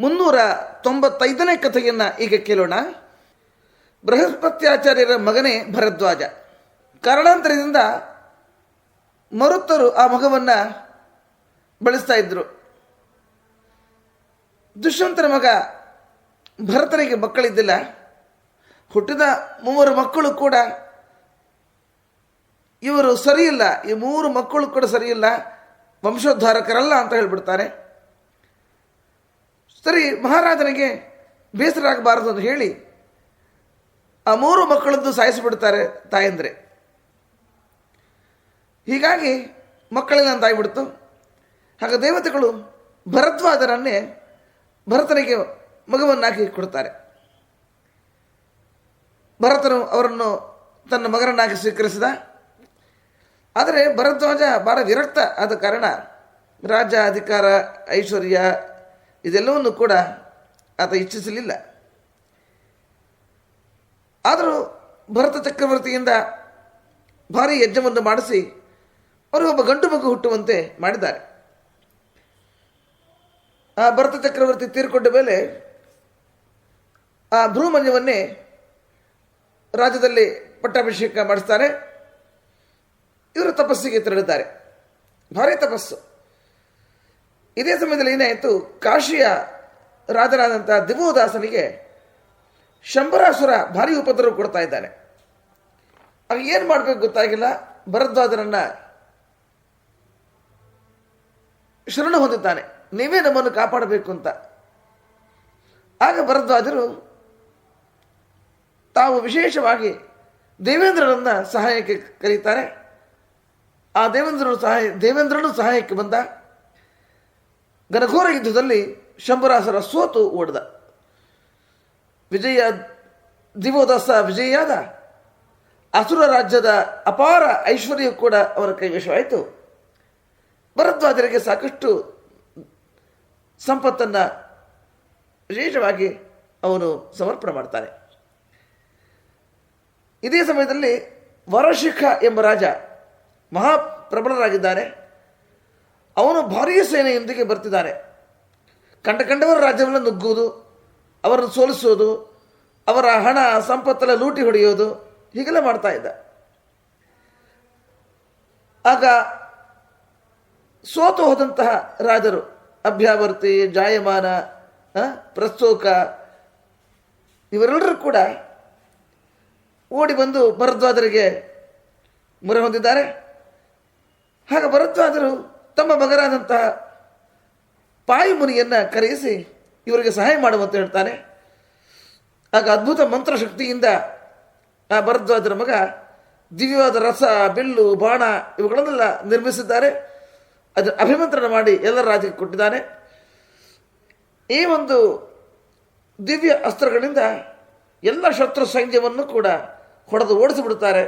ಮುನ್ನೂರ ತೊಂಬತ್ತೈದನೇ ಕಥೆಯನ್ನು ಈಗ ಕೇಳೋಣ. ಬೃಹಸ್ಪತ್ಯಾಚಾರ್ಯರ ಮಗನೇ ಭರದ್ವಾಜ. ಕಾರಣಾಂತರದಿಂದ ಮರುತ್ತರು ಆ ಮಗವನ್ನು ಬಳಸ್ತಾ ಇದ್ರು. ದುಷ್ಯಂತರ ಮಗ ಭರತನಿಗೆ ಮಕ್ಕಳಿದ್ದಿಲ್ಲ. ಹುಟ್ಟಿದ ಮೂವರು ಮಕ್ಕಳು ಕೂಡ ಇವರು ಸರಿಯಿಲ್ಲ. ಈ ಮೂರು ಮಕ್ಕಳು ಕೂಡ ಸರಿಯಿಲ್ಲ. ವಂಶೋದ್ಧಾರಕರಲ್ಲ ಅಂತ ಹೇಳ್ಬಿಡ್ತಾರೆ. ಸರಿ, ಮಹಾರಾಜನಿಗೆ ಬೇಸರ ಆಗಬಾರದು ಅಂತ ಹೇಳಿ ಆ ಮೂರು ಮಕ್ಕಳದ್ದು ಸಾಯಿಸಿಬಿಡ್ತಾರೆ ತಾಯಂದ್ರೆ. ಹೀಗಾಗಿ ಮಕ್ಕಳೆಲ್ಲ ತಾಯಿಬಿಡ್ತು ಹಾಗೆ ದೇವತೆಗಳು ಭರದ್ವಾಜರನ್ನೇ ಭರತನಿಗೆ ಮಗುವನ್ನಾಗಿ ಕೊಡ್ತಾರೆ. ಭರತನು ಅವರನ್ನು ತನ್ನ ಮಗನನ್ನಾಗಿ ಸ್ವೀಕರಿಸಿದ. ಆದರೆ ಭರದ್ವಾಜ ಭಾಳ ವಿರಕ್ತ ಆದ ಕಾರಣ ರಾಜ ಅಧಿಕಾರ ಐಶ್ವರ್ಯ ಇದೆಲ್ಲವನ್ನು ಕೂಡ ಆತ ಇಚ್ಛಿಸಲಿಲ್ಲ. ಆದರೂ ಭರತ ಚಕ್ರವರ್ತಿಯಿಂದ ಭಾರಿ ಯಜ್ಞವನ್ನು ಮಾಡಿಸಿ ಅವರು ಒಬ್ಬ ಗಂಟು ಮಗು ಹುಟ್ಟುವಂತೆ ಮಾಡಿದ್ದಾರೆ. ಆ ಭರತ ಚಕ್ರವರ್ತಿ ತೀರ್ಕೊಂಡ ಮೇಲೆ ಆ ಭ್ರೂಮನ್ಯವನ್ನೇ ರಾಜ್ಯದಲ್ಲಿ ಪಟ್ಟಾಭಿಷೇಕ ಮಾಡಿಸ್ತಾರೆ. ಇವರು ತಪಸ್ಸಿಗೆ ತೆರಳಿದ್ದಾರೆ. ಭಾರಿ ತಪಸ್ಸು. ಇದೇ ಸಮಯದಲ್ಲಿ ಏನಾಯಿತು ಕಾಶಿಯ ರಾಜನಾದಂಥ ದಿವೋದಾಸನಿಗೆ ಶಂಬರಾಸುರ ಭಾರಿ ಉಪದ್ರವ ಕೊಡ್ತಾ ಇದ್ದಾನೆ. ಆಗ ಏನು ಮಾಡಬೇಕು ಗೊತ್ತಾಗಿಲ್ಲ. ಭರದ್ವಾಜರನ್ನ ಶರಣ ಹೊಂದಿದ್ದಾನೆ. ನೀವೇ ನಮ್ಮನ್ನು ಕಾಪಾಡಬೇಕು ಅಂತ. ಆಗ ಭರದ್ವಾಜರು ತಾವು ವಿಶೇಷವಾಗಿ ದೇವೇಂದ್ರರನ್ನ ಸಹಾಯಕ್ಕೆ ಕರೀತಾರೆ. ಆ ದೇವೇಂದ್ರನು ಸಹಾಯ, ದೇವೇಂದ್ರನು ಸಹಾಯಕ್ಕೆ ಬಂದ. ಘನಘೋರ ಯುದ್ಧದಲ್ಲಿ ಶಂಭರಾಸರ ಸೋತು ಓಡಿದ. ವಿಜಯ, ದಿವೋದಾಸ ವಿಜಯಾದ ಅಸುರ ರಾಜ್ಯದ ಅಪಾರ ಐಶ್ವರ್ಯ ಕೂಡ ಅವರ ಕೈವಶವಾಯಿತು. ಭರದ್ವಾಜರಿಗೆ ಸಾಕಷ್ಟು ಸಂಪತ್ತನ್ನು ವಿಶೇಷವಾಗಿ ಅವನು ಸಮರ್ಪಣೆ ಮಾಡ್ತಾನೆ. ಇದೇ ಸಮಯದಲ್ಲಿ ವರಶಿಖ ಎಂಬ ರಾಜ ಮಹಾಪ್ರಬಲರಾಗಿದ್ದಾನೆ ಅವನು ಭಾರೀ ಸೇನೆಯೊಂದಿಗೆ ಬರ್ತಿದ್ದಾರೆ. ಕಂಡ ಕಂಡವರ ರಾಜ್ಯವನ್ನು ನುಗ್ಗುವುದು, ಅವರನ್ನು ಸೋಲಿಸೋದು ಅವರ ಹಣ, ಸಂಪತ್ತೆಲ್ಲ ಲೂಟಿ ಹೊಡೆಯೋದು, ಹೀಗೆಲ್ಲ ಮಾಡ್ತಾ ಇದ್ದ. ಆಗ ಸೋತು ಹೋದಂತಹ ರಾಜರು, ಅಭ್ಯಾವರ್ತಿ, ಜಾಯಮಾನ ಪ್ರಸ್ತೋಕ, ಇವರೆಲ್ಲರೂ ಕೂಡ ಓಡಿ ಬಂದು ಭರದ್ವಾಜರಿಗೆ ಮೊರೆ ಹೊಂದಿದ್ದಾರೆ. ಆಗ ಭರದ್ವಾಜರು ತಮ್ಮ ಮಗನಾದಂತಹ ಪಾಯುಮುನಿಯನ್ನು ಕರೆಯಿಸಿ ಇವರಿಗೆ ಸಹಾಯ ಮಾಡುವಂತ ಹೇಳ್ತಾನೆ. ಆಗ ಅದ್ಭುತ ಮಂತ್ರಶಕ್ತಿಯಿಂದ ಆ ಭರದ್ವಾಜರ ಮಗ ದಿವ್ಯವಾದ ರಸ, ಬಿಲ್ಲು, ಬಾಣ ಇವುಗಳನ್ನೆಲ್ಲ ನಿರ್ಮಿಸಿದ್ದಾರೆ. ಅದನ್ನು ಅಭಿಮಂತ್ರಣ ಮಾಡಿ ಎಲ್ಲ ರಾಜ್ಯಕ್ಕೆ ಕೊಟ್ಟಿದ್ದಾನೆ. ಈ ಒಂದು ದಿವ್ಯ ಅಸ್ತ್ರಗಳಿಂದ ಎಲ್ಲ ಶತ್ರು ಸೈನ್ಯವನ್ನು ಕೂಡ ಹೊಡೆದು ಓಡಿಸಿಬಿಡುತ್ತಾರೆ.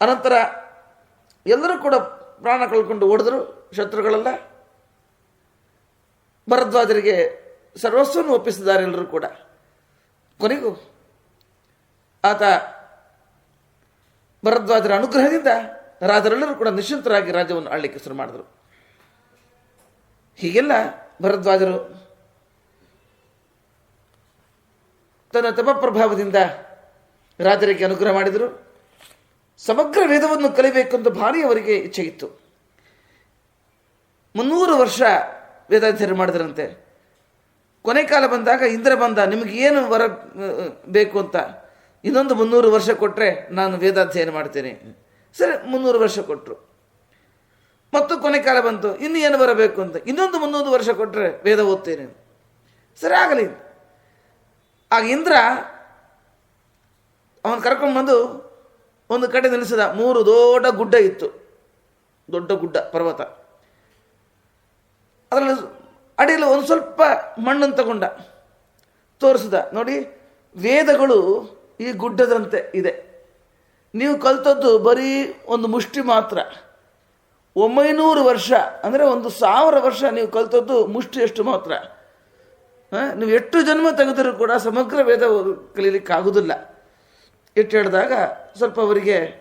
ಅನಂತರ ಎಲ್ಲರೂ ಕೂಡ ಪ್ರಾಣ ಕಳ್ಕೊಂಡು ಓಡಿದ್ರು, ಶತ್ರುಗಳೆಲ್ಲ. ಭರದ್ವಾಜರಿಗೆ ಸರ್ವಸ್ವವನ್ನು ಒಪ್ಪಿಸಿದ್ದಾರೆ ಎಲ್ಲರೂ ಕೂಡ. ಕೊನೆಗೂ ಆತ ಭರದ್ವಾಜರ ಅನುಗ್ರಹದಿಂದ ರಾಜರೆಲ್ಲರೂ ಕೂಡ ನಿಶ್ಚಿಂತರಾಗಿ ರಾಜ್ಯವನ್ನು ಆಳ್ಲಿಕ್ಕೆ ಶುರು ಮಾಡಿದ್ರು. ಹೀಗೆಲ್ಲ ಭರದ್ವಾಜರು ತನ್ನ ತಪಪ್ರಭಾವದಿಂದ ರಾಜರಿಗೆ ಅನುಗ್ರಹ ಮಾಡಿದರು. ಸಮಗ್ರ ವೇದವನ್ನು ಕಲಿಬೇಕು ಅಂತ ಭಾರಿ ಅವರಿಗೆ ಇಚ್ಛೆ ಇತ್ತು. ಮುನ್ನೂರು ವರ್ಷ ವೇದಾಧ್ಯಯನ ಮಾಡಿದ್ರಂತೆ. ಕೊನೆ ಕಾಲ ಬಂದಾಗ ಇಂದ್ರ ಬಂದ, ನಿಮಗೆ ಏನು ವರ, ಬೇಕು ಅಂತ? ಇನ್ನೊಂದು ಮುನ್ನೂರು ವರ್ಷ ಕೊಟ್ಟರೆ ನಾನು ವೇದಾಧ್ಯಯನ ಮಾಡ್ತೇನೆ. ಸರಿ, ಮುನ್ನೂರು ವರ್ಷ ಕೊಟ್ಟರು ಮತ್ತು ಕೊನೆ ಕಾಲ ಬಂತು, ಇನ್ನು ಏನು ಬರಬೇಕು ಅಂತ? ಇನ್ನೊಂದು ಮುನ್ನೂರು ವರ್ಷ ಕೊಟ್ಟರೆ ವೇದ ಓದ್ತೇನೆ. ಸರಿ, ಆಗಲಿ. ಆಗ ಇಂದ್ರ ಅವನು ಕರ್ಕೊಂಡ್ಬಂದು ಒಂದು ಕಡೆ ನಿಲ್ಲಿಸಿದ ಮೂರು ದೊಡ್ಡ ಗುಡ್ಡ ಇತ್ತು. ದೊಡ್ಡ ಗುಡ್ಡ, ಪರ್ವತ. ಅದರಲ್ಲಿ ಅಡಿಯಲ್ಲಿ ಒಂದು ಸ್ವಲ್ಪ ಮಣ್ಣನ್ನು ತಗೊಂಡ, ತೋರಿಸಿದ. ನೋಡಿ, ವೇದಗಳು ಈ ಗುಡ್ಡದಂತೆ ಇದೆ. ನೀವು ಕಲ್ತದ್ದು ಬರೀ ಒಂದು ಮುಷ್ಟಿ ಮಾತ್ರ. ಒಂಬೈನೂರು ವರ್ಷ, ಅಂದರೆ ಒಂದು ಸಾವಿರ ವರ್ಷ ನೀವು ಕಲ್ತದ್ದು ಮುಷ್ಟಿಯಷ್ಟು ಮಾತ್ರ. ನೀವು ಎಷ್ಟು ಜನ್ಮ ತೆಗೆದರೂ ಕೂಡ ಸಮಗ್ರ ವೇದ ಕಲೀಲಿಕ್ಕೆ ಆಗುವುದಿಲ್ಲ ಇಟ್ಟು ಹೇಳಿದಾಗ ಸ್ವಲ್ಪ ಅವರಿಗೆ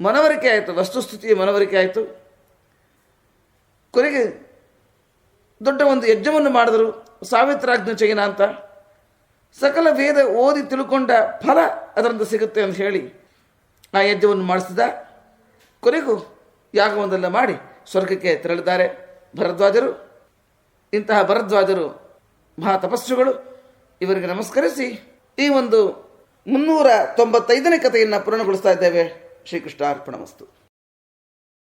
ಮನವರಿಕೆ ಆಯಿತು, ವಸ್ತುಸ್ಥಿತಿಯ ಮನವರಿಕೆ ಆಯಿತು. ಕೊನೆಗೆ ದೊಡ್ಡ ಒಂದು ಯಜ್ಞವನ್ನು ಮಾಡಿದರು ಸಾವಿತ್ರಾಜ್ಞ ಚೈನ ಅಂತ. ಸಕಲ ವೇದ ಓದಿ ತಿಳ್ಕೊಂಡ ಫಲ ಅದರಿಂದ ಸಿಗುತ್ತೆ ಅಂತ ಹೇಳಿ ಆ ಯಜ್ಞವನ್ನು ಮಾಡಿಸಿದ. ಕೊನೆಗೂ ಯಾಗವೊಂದೆಲ್ಲ ಮಾಡಿ ಸ್ವರ್ಗಕ್ಕೆ ತೆರಳಿದ್ದಾರೆ ಭರದ್ವಾಜರು. ಇಂತಹ ಭರದ್ವಾಜರು ಮಹಾ ತಪಸ್ಸುಗಳು. ಇವರಿಗೆ ನಮಸ್ಕರಿಸಿ ಈ ಒಂದು ಮುನ್ನೂರ ತೊಂಬತ್ತೈದನೇ ಕಥೆಯನ್ನು ಪೂರ್ಣಗೊಳಿಸ್ತಾ ಇದ್ದೇವೆ. ಶ್ರೀಕೃಷ್ಣ ಅರ್ಪಣ ವಸ್ತು